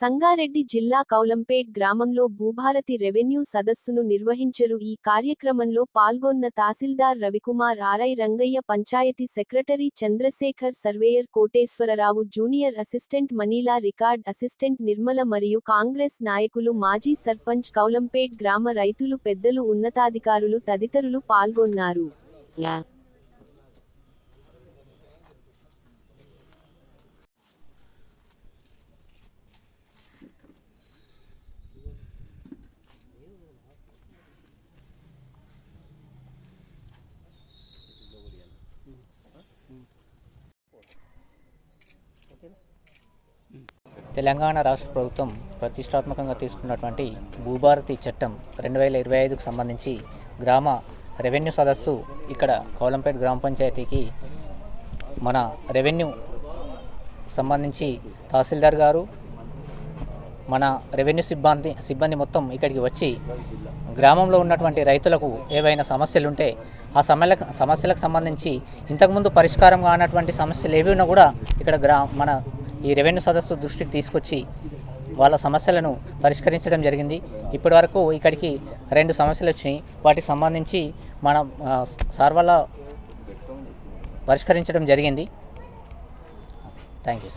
సంగారెడ్డి జిల్లా కౌలంపేట్ గ్రామంలో భూభారతి రెవెన్యూ సదస్సును నిర్వహించరు. ఈ కార్యక్రమంలో పాల్గొన్న tahsildar Ravikumar RI Rangaiah panchayat secretary Chandrasekhar surveyor Koteswararao junior assistant Manila record assistant Nirmala మరియు కాంగ్రెస్ నాయకులు మాజీ సర్పంచ్ కౌలంపేట్ గ్రామ రైతులు పెద్దలు ఉన్నతాధికారులు తదితరులు పాల్గొన్నారు. తెలంగాణ రాష్ట్ర ప్రభుత్వం ప్రతిష్టాత్మకంగా తీసుకున్నటువంటి భూభారతి చట్టం రెండు వేల ఇరవై ఐదుకు సంబంధించి గ్రామ రెవెన్యూ సదస్సు ఇక్కడ కోలంపేట గ్రామ పంచాయతీకి మన రెవెన్యూ సంబంధించి తహసీల్దార్ గారు మన రెవెన్యూ సిబ్బంది సిబ్బంది మొత్తం ఇక్కడికి వచ్చి గ్రామంలో ఉన్నటువంటి రైతులకు ఏవైనా సమస్యలు ఉంటే ఆ సమస్యలకు సమస్యలకు సంబంధించి ఇంతకుముందు పరిష్కారం కానటువంటి సమస్యలు ఏవి ఉన్నా కూడా ఇక్కడ గ్రా మన ఈ రెవెన్యూ సదస్సు దృష్టికి తీసుకొచ్చి వాళ్ళ సమస్యలను పరిష్కరించడం జరిగింది. ఇప్పటి వరకు ఇక్కడికి రెండు సమస్యలు వచ్చినాయి. వాటికి సంబంధించి మనం సార్ వల్ల పరిష్కరించడం జరిగింది. Thank you